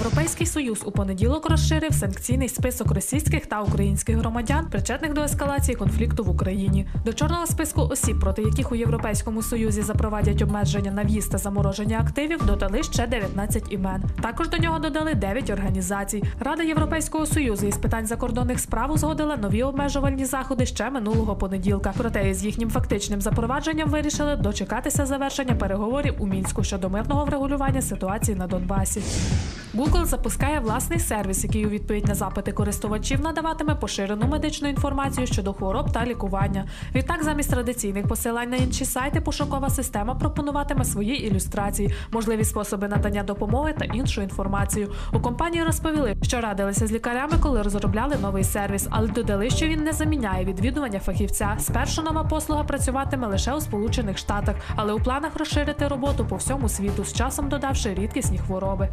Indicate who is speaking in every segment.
Speaker 1: Європейський союз у понеділок розширив санкційний список російських та українських громадян, причетних до ескалації конфлікту в Україні. До чорного списку осіб, проти яких у Європейському Союзі запровадять обмеження на в'їзд та замороження активів, додали ще 19 імен. Також до нього додали 9 організацій. Рада Європейського Союзу із питань закордонних справ узгодила нові обмежувальні заходи ще минулого понеділка. Проте із їхнім фактичним запровадженням вирішили дочекатися завершення переговорів у мінську щодо мирного врегулювання ситуації на Донбасі. Google запускає власний сервіс, який у відповідь на запити користувачів надаватиме поширену медичну інформацію щодо хвороб та лікування. Відтак, замість традиційних посилань на інші сайти, пошукова система пропонуватиме свої ілюстрації, можливі способи надання допомоги та іншу інформацію. У компанії розповіли, що радилися з лікарями, коли розробляли новий сервіс, але додали, що він не заміняє відвідування фахівця. Спершу нова послуга працюватиме лише у Сполучених Штатах, але у планах розширити роботу по всьому світу, з часом додавши рідкісні хвороби.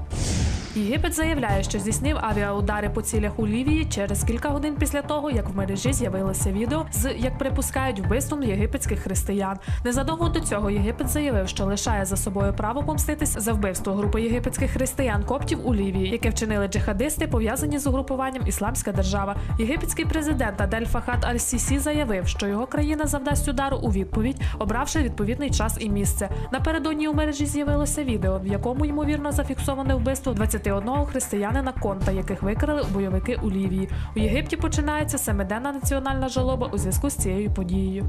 Speaker 1: Єгипет заявляє, що здійснив авіаудари по цілях у Лівії через кілька годин після того, як в мережі з'явилося відео з як припускають вбивством єгипетських християн. Незадовго до цього Єгипет заявив, що лишає за собою право помститись за вбивство групи єгипетських християн коптів у Лівії, яке вчинили джихадисти, пов'язані з угрупуванням Ісламська держава. Єгипетський президент Адель Фахат Аль-Сісі заявив, що його країна завдасть удару у відповідь, обравши відповідний час і місце. Напередодні у мережі з'явилося відео, в якому ймовірно зафіксоване вбивство 21 християнина конта, яких викрали бойовики у Лівії. У Єгипті починається семиденна національна жалоба у зв'язку з цією подією.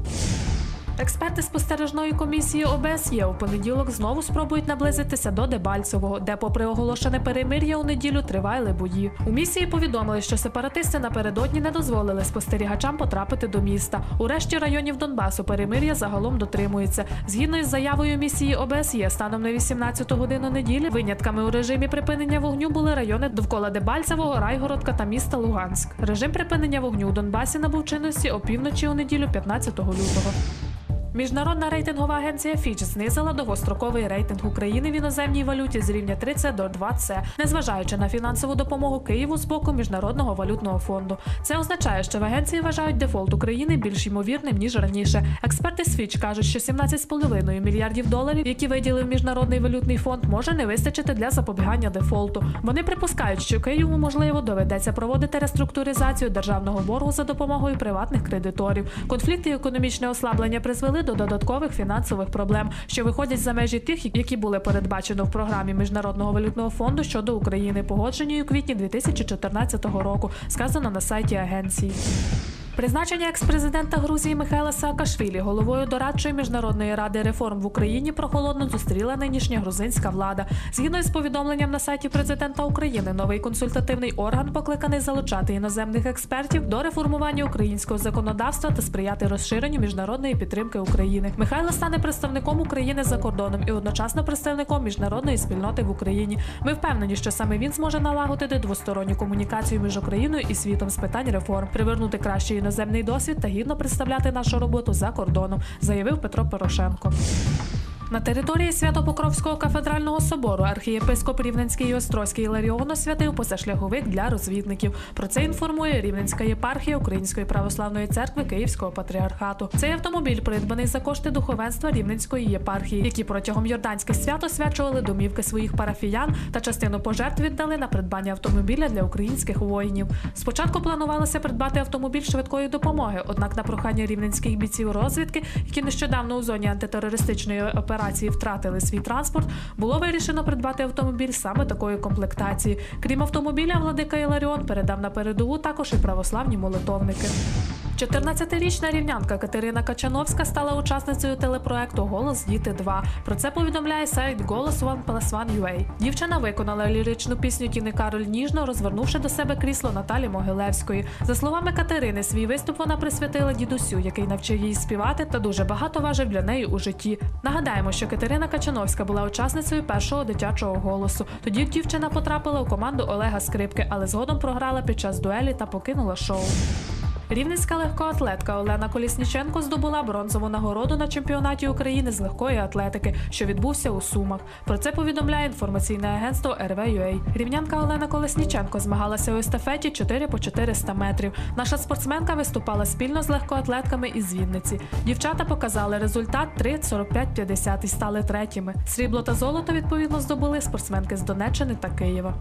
Speaker 1: Експерти спостережної комісії ОБСЄ у понеділок знову спробують наблизитися до Дебальцевого, де, попри оголошене перемир'я у неділю, тривали бої. У місії повідомили, що сепаратисти напередодні не дозволили спостерігачам потрапити до міста. У решті районів Донбасу перемир'я загалом дотримується. Згідно із заявою місії ОБСЄ, станом на 18 годину неділі винятками у режимі припинення вогню були райони довкола Дебальцевого, Райгородка та міста Луганськ. Режим припинення вогню у Донбасі набув чинності опівночі у неділю 15 лютого. Міжнародна рейтингова агенція Fitch знизила довгостроковий рейтинг України в іноземній валюті з рівня 30 до 2C, незважаючи на фінансову допомогу Києву з боку міжнародного валютного фонду. Це означає, що в агенції вважають дефолт України більш ймовірним ніж раніше. Експерти з Fitch кажуть, що 17,5 мільярдів доларів, які виділив міжнародний валютний фонд, може не вистачити для запобігання дефолту. Вони припускають, що Києву можливо доведеться проводити реструктуризацію державного боргу за допомогою приватних кредиторів. Конфлікт і економічне ослаблення призвели до додаткових фінансових проблем, що виходять за межі тих, які були передбачено в програмі Міжнародного валютного фонду щодо України, погодженій у квітні 2014 року, сказано на сайті агенції. Призначення експрезидента Грузії Михайла Саакашвілі головою дорадчої міжнародної ради реформ в Україні прохолодно зустріла нинішня грузинська влада. Згідно із повідомленням на сайті президента України, новий консультативний орган покликаний залучати іноземних експертів до реформування українського законодавства та сприяти розширенню міжнародної підтримки України. Михайло стане представником України за кордоном і одночасно представником міжнародної спільноти в Україні. Ми впевнені, що саме він зможе налагодити двосторонню комунікацію між Україною і світом з питань реформ, привернути кращий іноземний досвід та гідно представляти нашу роботу за кордоном, заявив Петро Порошенко. На території Свято-Покровського кафедрального собору архієпископ Рівненський і Острозький Іларіон освятив позашляховик для розвідників. Про це інформує Рівненська єпархія Української православної церкви Київського патріархату. Цей автомобіль придбаний за кошти духовенства Рівненської єпархії, які протягом йорданських свят освячували домівки своїх парафіян та частину пожертв віддали на придбання автомобіля для українських воїнів. Спочатку планувалося придбати автомобіль швидкої допомоги, однак на прохання рівненських бійців розвідки, які нещодавно у зоні антитерористичної операції втратили свій транспорт, було вирішено придбати автомобіль саме такої комплектації. Крім автомобіля, владика Іларіон передав на передову також і православні молитовники. 14-річна рівнянка Катерина Качановська стала учасницею телепроекту Голос Діти 2. Про це повідомляє сайт Голос One Plus One UA. Дівчина виконала ліричну пісню Тіни Кароль ніжно, розвернувши до себе крісло Наталі Могилевської. За словами Катерини, свій виступ вона присвятила дідусю, який навчив її співати та дуже багато важив для неї у житті. Нагадаємо, що Катерина Качановська була учасницею першого дитячого голосу. Тоді дівчина потрапила у команду Олега Скрипки, але згодом програла під час дуелі та покинула шоу. Рівненська легкоатлетка Олена Колісніченко здобула бронзову нагороду на чемпіонаті України з легкої атлетики, що відбувся у Сумах. Про це повідомляє інформаційне агентство РВ.UA. Рівнянка Олена Колесніченко змагалася у естафеті 4 по 400 метрів. Наша спортсменка виступала спільно з легкоатлетками із Вінниці. Дівчата показали результат 3.45.50 і стали третіми. Срібло та золото відповідно здобули спортсменки з Донеччини та Києва.